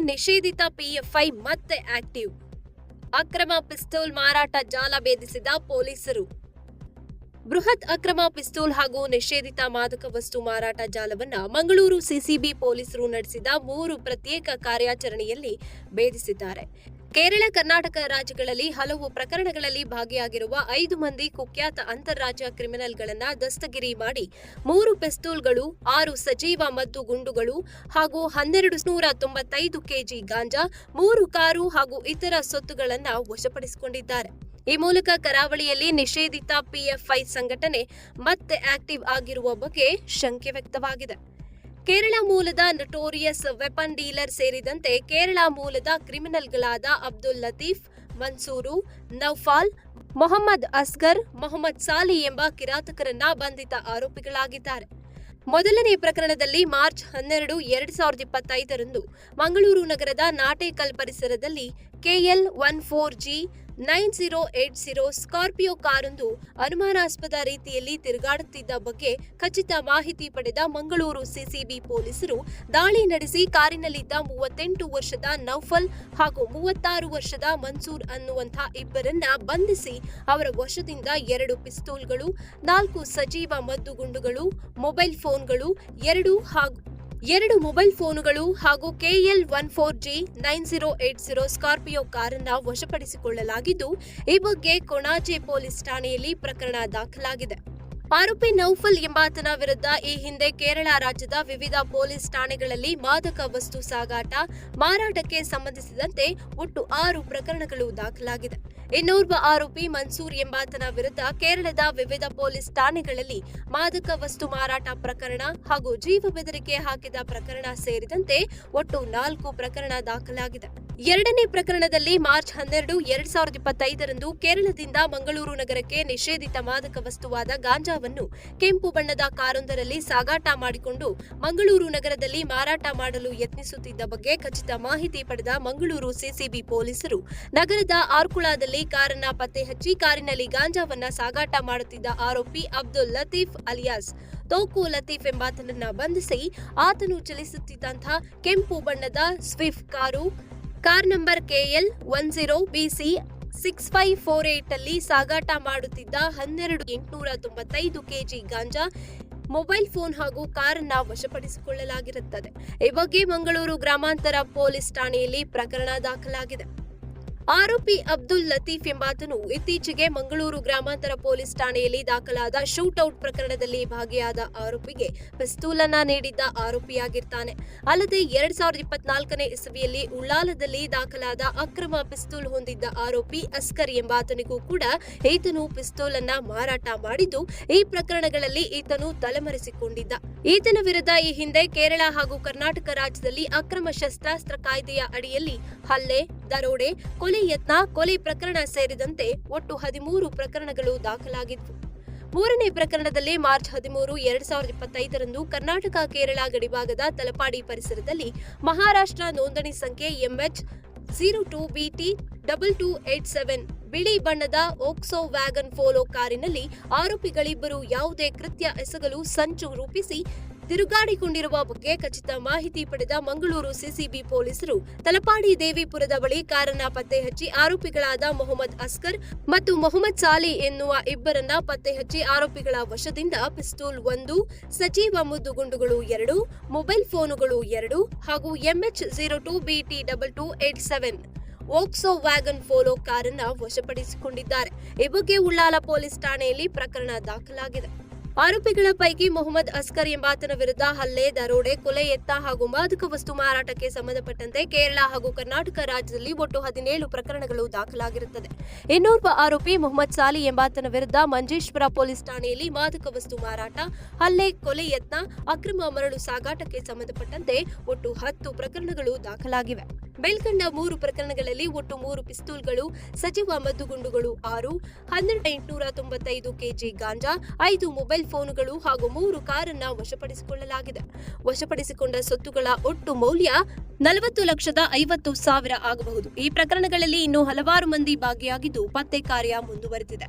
ನಿಷೇಧಿತ ಪಿಎಫ್ಐ ಮತ್ತೆ ಆಕ್ಟಿವ್ ಅಕ್ರಮ ಪಿಸ್ತೂಲ್ ಮಾರಾಟ ಜಾಲ ಭೇದಿಸಿದ ಪೊಲೀಸರು. ಬೃಹತ್ ಅಕ್ರಮ ಪಿಸ್ತೂಲ್ ಹಾಗೂ ನಿಷೇಧಿತ ಮಾದಕ ವಸ್ತು ಮಾರಾಟ ಜಾಲವನ್ನ ಮಂಗಳೂರು ಸಿಸಿಬಿ ಪೊಲೀಸರು ನಡೆಸಿದ ಮೂರು ಪ್ರತ್ಯೇಕ ಕಾರ್ಯಾಚರಣೆಯಲ್ಲಿ ಭೇದಿಸಿದ್ದಾರೆ. ಕೇರಳ, ಕರ್ನಾಟಕ ರಾಜ್ಯಗಳಲ್ಲಿ ಹಲವು ಪ್ರಕರಣಗಳಲ್ಲಿ ಭಾಗಿಯಾಗಿರುವ ಐದು ಮಂದಿ ಕುಖ್ಯಾತ ಅಂತಾರಾಜ್ಯ ಕ್ರಿಮಿನಲ್ಗಳನ್ನ ದಸ್ತಗಿರಿ ಮಾಡಿ, ಮೂರು ಪಿಸ್ತೂಲ್ಗಳು, ಆರು ಸಜೀವ ಮದ್ದು ಗುಂಡುಗಳು ಹಾಗೂ ಹನ್ನೆರಡು ನೂರ ತೊಂಬತ್ತೈದು ಕೆಜಿ ಗಾಂಜಾ, ಮೂರು ಕಾರು ಹಾಗೂ ಇತರ ಸೊತ್ತುಗಳನ್ನ ವಶಪಡಿಸಿಕೊಂಡಿದ್ದಾರೆ. ಈ ಮೂಲಕ ಕರಾವಳಿಯಲ್ಲಿ ನಿಷೇಧಿತ ಪಿಎಫ್ಐ ಸಂಘಟನೆ ಮತ್ತೆ ಆಕ್ಟಿವ್ ಆಗಿರುವ ಬಗ್ಗೆ ಶಂಕೆ ವ್ಯಕ್ತವಾಗಿದೆ. ಕೇರಳ ಮೂಲದ ನಟೋರಿಯಸ್ ವೆಪನ್ ಡೀಲರ್ ಸೇರಿದಂತೆ ಕೇರಳ ಮೂಲದ ಕ್ರಿಮಿನಲ್ಗಳಾದ ಅಬ್ದುಲ್ ಲತೀಫ್, ಮನ್ಸೂರು, ನೌಫಾಲ್, ಮೊಹಮ್ಮದ್ ಅಸ್ಗರ್, ಮೊಹಮ್ಮದ್ ಸಾಲಿ ಎಂಬ ಕಿರಾತಕರನ್ನ ಬಂಧಿತ ಆರೋಪಿಗಳಾಗಿದ್ದಾರೆ. ಮೊದಲನೇ ಪ್ರಕರಣದಲ್ಲಿ ಮಾರ್ಚ್ ಹನ್ನೆರಡು, ಎರಡ್ ಸಾವಿರದ ಇಪ್ಪತ್ತೈದರಂದು ಮಂಗಳೂರು ನಗರದ ನಾಟೇಕಲ್ ಪರಿಸರದಲ್ಲಿ KL one four G nine zero eight zero Scorpio ಕಾರೊಂದು ಅನುಮಾನಾಸ್ಪದ ರೀತಿಯಲ್ಲಿ ತಿರುಗಾಡುತ್ತಿದ್ದ ಬಗ್ಗೆ ಖಚಿತ ಮಾಹಿತಿ ಪಡೆದ ಮಂಗಳೂರು ಸಿಸಿಬಿ ಪೊಲೀಸರು ದಾಳಿ ನಡೆಸಿ ಕಾರಿನಲ್ಲಿದ್ದ ಮೂವತ್ತೆಂಟು ವರ್ಷದ ನೌಫಲ್ ಹಾಗೂ ಮೂವತ್ತಾರು ವರ್ಷದ ಮನ್ಸೂರ್ ಅನ್ನುವಂಥ ಇಬ್ಬರನ್ನ ಬಂಧಿಸಿ ಅವರ ವಶದಿಂದ ಎರಡು ಪಿಸ್ತೂಲ್ಗಳು, ನಾಲ್ಕು ಸಜೀವ ಮದ್ದುಗುಂಡುಗಳು ಮೊಬೈಲ್ ಫೋನ್ಗಳು, ಎರಡು ಹಾಗೂ ಎರಡು ಮೊಬೈಲ್ ಫೋನುಗಳು ಹಾಗೂ KL one four G nine zero eight zero Scorpio ಕಾರನ್ನು ವಶಪಡಿಸಿಕೊಳ್ಳಲಾಗಿದ್ದು, ಈ ಬಗ್ಗೆ ಕೊಣಾಜೆ ಪೊಲೀಸ್ ಠಾಣೆಯಲ್ಲಿ ಪ್ರಕರಣ ದಾಖಲಾಗಿದೆ. ಆರೋಪಿ ನೌಫಲ್ ಎಂಬಾತನ ವಿರುದ್ಧ ಈ ಹಿಂದೆ ಕೇರಳ ರಾಜ್ಯದ ವಿವಿಧ ಪೊಲೀಸ್ ಠಾಣೆಗಳಲ್ಲಿ ಮಾದಕ ವಸ್ತು ಸಾಗಾಟ, ಮಾರಾಟಕ್ಕೆ ಸಂಬಂಧಿಸಿದಂತೆ ಒಟ್ಟು ಆರು ಪ್ರಕರಣಗಳು ದಾಖಲಾಗಿದೆ. ಇನ್ನೋರ್ವ ಆರೋಪಿ ಮನ್ಸೂರ್ ಎಂಬಾತನ ವಿರುದ್ಧ ಕೇರಳದ ವಿವಿಧ ಪೊಲೀಸ್ ಠಾಣೆಗಳಲ್ಲಿ ಮಾದಕ ವಸ್ತು ಮಾರಾಟ ಪ್ರಕರಣ ಹಾಗೂ ಜೀವ ಬೆದರಿಕೆ ಹಾಕಿದ ಪ್ರಕರಣ ಸೇರಿದಂತೆ ಒಟ್ಟು ನಾಲ್ಕು ಪ್ರಕರಣ ದಾಖಲಾಗಿದೆ. ಎರಡನೇ ಪ್ರಕರಣದಲ್ಲಿ ಮಾರ್ಚ್ ಹನ್ನೆರಡು, ಎರಡ್ ಸಾವಿರದ ಇಪ್ಪತ್ತೈದರಂದು ಕೇರಳದಿಂದ ಮಂಗಳೂರು ನಗರಕ್ಕೆ ನಿಷೇಧಿತ ಮಾದಕ ವಸ್ತುವಾದ ಗಾಂಜಾವನ್ನು ಕೆಂಪು ಬಣ್ಣದ ಕಾರೊಂದರಲ್ಲಿ ಸಾಗಾಟ ಮಾಡಿಕೊಂಡು ಮಂಗಳೂರು ನಗರದಲ್ಲಿ ಮಾರಾಟ ಮಾಡಲು ಯತ್ನಿಸುತ್ತಿದ್ದ ಬಗ್ಗೆ ಖಚಿತ ಮಾಹಿತಿ ಪಡೆದ ಮಂಗಳೂರು ಸಿಸಿಬಿ ಪೊಲೀಸರು, ನಗರದ ಆರ್ಕುಳಾದಲ್ಲಿ ಕಾರನ್ನ ಪತ್ತೆ ಹಚ್ಚಿ ಕಾರಿನಲ್ಲಿ ಗಾಂಜಾವನ್ನ ಸಾಗಾಟ ಮಾಡುತ್ತಿದ್ದ ಆರೋಪಿ ಅಬ್ದುಲ್ ಲತೀಫ್ ಅಲಿಯಾಸ್, ತೋಕು ಲತೀಫ್ ಎಂಬಾತನನ್ನ ಬಂಧಿಸಿ ಆತನು ಚಲಿಸುತ್ತಿದ್ದಂತಹ ಕೆಂಪು ಬಣ್ಣದ Swift car car number KL one zero BC six five four eight ಅಲ್ಲಿ ಸಾಗಾಟ ಮಾಡುತ್ತಿದ್ದ ಹನ್ನೆರಡು ಎಂಟುನೂರ ತೊಂಬತ್ತೈದು ಕೆಜಿ ಗಾಂಜಾ ಮೊಬೈಲ್ ಫೋನ್ ಹಾಗೂ ಕಾರನ್ನ ವಶಪಡಿಸಿಕೊಳ್ಳಲಾಗಿರುತ್ತದೆ. ಈ ಬಗ್ಗೆ ಮಂಗಳೂರು ಗ್ರಾಮಾಂತರ ಪೊಲೀಸ್ ಠಾಣೆಯಲ್ಲಿ ಪ್ರಕರಣ ದಾಖಲಾಗಿದೆ. ಆರೋಪಿ ಅಬ್ದುಲ್ ಲತೀಫ್ ಎಂಬಾತನು ಇತ್ತೀಚೆಗೆ ಮಂಗಳೂರು ಗ್ರಾಮಾಂತರ ಪೊಲೀಸ್ ಠಾಣೆಯಲ್ಲಿ ದಾಖಲಾದ ಶೂಟೌಟ್ ಪ್ರಕರಣದಲ್ಲಿ ಭಾಗಿಯಾದ ಆರೋಪಿಗೆ ಪಿಸ್ತೂಲನ್ನ ನೀಡಿದ್ದ ಆರೋಪಿಯಾಗಿರ್ತಾನೆ. ಅಲ್ಲದೆ ಎರಡ್ ಸಾವಿರದ ಇಪ್ಪತ್ನಾಲ್ಕನೇ ಇಸವಿಯಲ್ಲಿ ಉಳ್ಳಾಲದಲ್ಲಿ ದಾಖಲಾದ ಅಕ್ರಮ ಪಿಸ್ತೂಲ್ ಹೊಂದಿದ್ದ ಆರೋಪಿ ಅಸ್ಕರ್ ಎಂಬಾತನಿಗೂ ಕೂಡ ಈತನು ಪಿಸ್ತೂಲನ್ನ ಮಾರಾಟ ಮಾಡಿದ್ದು, ಈ ಪ್ರಕರಣಗಳಲ್ಲಿ ಈತನು ತಲೆಮರೆಸಿಕೊಂಡಿದ್ದ. ಈತನ ವಿರುದ್ಧ ಈ ಹಿಂದೆ ಕೇರಳ ಹಾಗೂ ಕರ್ನಾಟಕ ರಾಜ್ಯದಲ್ಲಿ ಅಕ್ರಮ ಶಸ್ತ್ರಾಸ್ತ್ರ ಕಾಯ್ದೆಯ ಅಡಿಯಲ್ಲಿ ಹಲ್ಲೆ ದರೋಡೆ, ಕೊಲೆ ಯತ್ನ, ಕೊಲೆ ಪ್ರಕರಣ ಸೇರಿದಂತೆ ಒಟ್ಟು ಹದಿಮೂರು ಪ್ರಕರಣಗಳು ದಾಖಲಾಗಿದ್ವು. ಮೂರನೇ ಪ್ರಕರಣದಲ್ಲಿ ಮಾರ್ಚ್ ಹದಿಮೂರು, ಎರಡ್ ಸಾವಿರದ ಇಪ್ಪತ್ತೈದರಂದು ಕರ್ನಾಟಕ ಕೇರಳ ಗಡಿಭಾಗದ ತಲಪಾಡಿ ಪರಿಸರದಲ್ಲಿ ಮಹಾರಾಷ್ಟ್ರ ನೋಂದಣಿ ಸಂಖ್ಯೆ MH zero two BT double two eight seven ಬಿಳಿ ಬಣ್ಣದ ಓಕ್ಸೋ ವ್ಯಾಗನ್ ಫೋಲೋ ಕಾರಿನಲ್ಲಿ ಆರೋಪಿಗಳಿಬ್ಬರು ಯಾವುದೇ ಕೃತ್ಯ ಎಸಗಲು ಸಂಚು ರೂಪಿಸಿ ತಿರುಗಾಡಿಕೊಂಡಿರುವ ಬಗ್ಗೆ ಖಚಿತ ಮಾಹಿತಿ ಪಡೆದ ಮಂಗಳೂರು ಸಿಸಿಬಿ ಪೊಲೀಸರು, ತಲಪಾಡಿ ದೇವಿಪುರದ ಬಳಿ ಕಾರನ್ನ ಪತ್ತೆ ಹಚ್ಚಿ ಆರೋಪಿಗಳಾದ ಮೊಹಮ್ಮದ್ ಅಸ್ಕರ್ ಮತ್ತು ಮೊಹಮ್ಮದ್ ಸಾಲಿ ಎನ್ನುವ ಇಬ್ಬರನ್ನ ಪತ್ತೆ ಹಚ್ಚಿ ಆರೋಪಿಗಳ ವಶದಿಂದ ಪಿಸ್ತೂಲ್ ಒಂದು, ಸಜೀವ ಮುದ್ದುಗುಂಡುಗಳು ಎರಡು, ಮೊಬೈಲ್ ಫೋನುಗಳು ಎರಡು ಹಾಗೂ MH zero two BT double two eight seven. Volkswagen Polo ಕಾರನ್ನ ವಶಪಡಿಸಿಕೊಂಡಿದ್ದಾರೆ. ಈ ಬಗ್ಗೆ ಉಳ್ಳಾಲ ಪೊಲೀಸ್ ಠಾಣೆಯಲ್ಲಿ ಪ್ರಕರಣ ದಾಖಲಾಗಿದೆ. ಆರೋಪಿಗಳ ಪೈಕಿ ಮೊಹಮ್ಮದ್ ಅಸ್ಕರ್ ಎಂಬಾತನ ವಿರುದ್ಧ ಹಲ್ಲೆ, ದರೋಡೆ, ಕೊಲೆ, ಎತ್ತ ಹಾಗೂ ಮಾದಕ ವಸ್ತು ಮಾರಾಟಕ್ಕೆ ಸಂಬಂಧಪಟ್ಟಂತೆ ಕೇರಳ ಹಾಗೂ ಕರ್ನಾಟಕ ರಾಜ್ಯದಲ್ಲಿ ಒಟ್ಟು ಹದಿನೇಳು ಪ್ರಕರಣಗಳು ದಾಖಲಾಗಿರುತ್ತದೆ. ಇನ್ನೋರ್ವ ಆರೋಪಿ ಮೊಹಮ್ಮದ್ ಸಾಲಿ ಎಂಬಾತನ ವಿರುದ್ಧ ಮಂಜೇಶ್ವರ ಪೊಲೀಸ್ ಠಾಣೆಯಲ್ಲಿ ಮಾದಕ ವಸ್ತು ಮಾರಾಟ, ಹಲ್ಲೆ, ಕೊಲೆ ಯತ್ನ ಅಕ್ರಮ ಮರಳು ಸಾಗಾಟಕ್ಕೆ ಸಂಬಂಧಪಟ್ಟಂತೆ ಒಟ್ಟು ಹತ್ತು ಪ್ರಕರಣಗಳು ದಾಖಲಾಗಿವೆ. ಮೇಲ್ಕಂಡ ಮೂರು ಪ್ರಕರಣಗಳಲ್ಲಿ ಒಟ್ಟು ಮೂರು ಪಿಸ್ತೂಲ್ಗಳು, ಸಚಿವ ಮದ್ದುಗುಂಡುಗಳು ಆರು, ಹನ್ನೆರಡು ಎಂಟುನೂರ ತೊಂಬತ್ತೈದು ಕೆಜಿ ಗಾಂಜಾ, ಐದು ಮೊಬೈಲ್ ಫೋನುಗಳು ಹಾಗೂ ಮೂರು ಕಾರನ್ನ ವಶಪಡಿಸಿಕೊಳ್ಳಲಾಗಿದೆ. ವಶಪಡಿಸಿಕೊಂಡ ಸ್ವತ್ತುಗಳ ಒಟ್ಟು ಮೌಲ್ಯ ನಲವತ್ತು ಲಕ್ಷದ ಐವತ್ತು ಸಾವಿರ ಆಗಬಹುದು. ಈ ಪ್ರಕರಣಗಳಲ್ಲಿ ಇನ್ನೂ ಹಲವಾರು ಮಂದಿ ಭಾಗಿಯಾಗಿದ್ದು ಪತ್ತೆ ಕಾರ್ಯ ಮುಂದುವರೆದಿದೆ.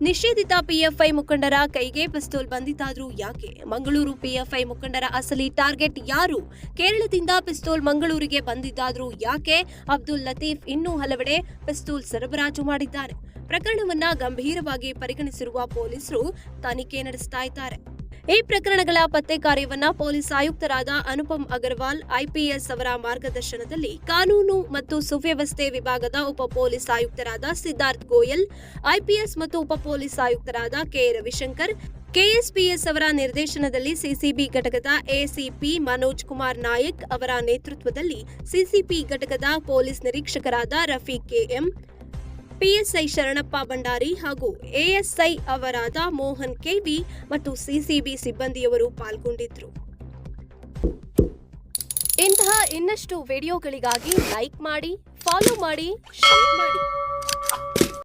ನಿಷೇಧಿತ ಪಿಎಫ್ಐ ಮುಖಂಡರ ಕೈಗೆ ಪಿಸ್ತೂಲ್ ಬಂದಿತಾದ್ರೂ ಯಾಕೆ? ಮಂಗಳೂರು ಪಿಎಫ್ಐ ಮುಖಂಡರ ಅಸಲಿ ಟಾರ್ಗೆಟ್ ಯಾರು? ಕೇರಳದಿಂದ ಪಿಸ್ತೂಲ್ ಮಂಗಳೂರಿಗೆ ಬಂದಿದ್ದಾದ್ರೂ ಯಾಕೆ? ಅಬ್ದುಲ್ ಲತೀಫ್ ಇನ್ನೂ ಹಲವೆಡೆ ಪಿಸ್ತೂಲ್ ಸರಬರಾಜು ಮಾಡಿದ್ದಾರೆ. ಪ್ರಕರಣವನ್ನ ಗಂಭೀರವಾಗಿ ಪರಿಗಣಿಸಿರುವ ಪೊಲೀಸರು ತನಿಖೆ ನಡೆಸ್ತಾ ಇದ್ದಾರೆ. ಈ ಪ್ರಕರಣಗಳ ಪತ್ತೆ ಕಾರ್ಯವನ್ನ ಪೊಲೀಸ್ ಆಯುಕ್ತರಾದ ಅನುಪಮ್ ಅಗರ್ವಾಲ್ ಐಪಿಎಸ್ ಅವರ ಮಾರ್ಗದರ್ಶನದಲ್ಲಿ ಕಾನೂನು ಮತ್ತು ಸುವ್ಯವಸ್ಥೆ ವಿಭಾಗದ ಉಪ ಪೊಲೀಸ್ ಆಯುಕ್ತರಾದ ಸಿದ್ಧಾರ್ಥ್ ಗೋಯಲ್ ಐಪಿಎಸ್ ಮತ್ತು ಉಪ ಪೊಲೀಸ್ ಆಯುಕ್ತರಾದ ಕೆ ರವಿಶಂಕರ್ ಕೆಎಸ್ಪಿಎಸ್ ಅವರ ನಿರ್ದೇಶನದಲ್ಲಿ ಸಿಸಿಬಿ ಘಟಕದ ಎಸಿಪಿ ಮನೋಜ್ ಕುಮಾರ್ ನಾಯಕ್ ಅವರ ನೇತೃತ್ವದಲ್ಲಿ ಸಿಸಿಪಿ ಘಟಕದ ಪೊಲೀಸ್ ನಿರೀಕ್ಷಕರಾದ ರಫೀಕ್ ಕೆಎಂ ಪಿಎಸ್ಐ ಶರಣಪ್ಪ ಭಂಡಾರಿ ಹಾಗೂ ಎಎಸ್ಐ ಅವರಾದ ಮೋಹನ್ ಕೆವಿ ಮತ್ತು ಸಿಸಿಬಿ ಸಿಬ್ಬಂದಿಯವರು ಪಾಲ್ಗೊಂಡಿದ್ರು ಇಂತಹ ಇನ್ನಷ್ಟು ವಿಡಿಯೋಗಳಿಗಾಗಿ ಲೈಕ್ ಮಾಡಿ, ಫಾಲೋ ಮಾಡಿ, ಶೇರ್ ಮಾಡಿ.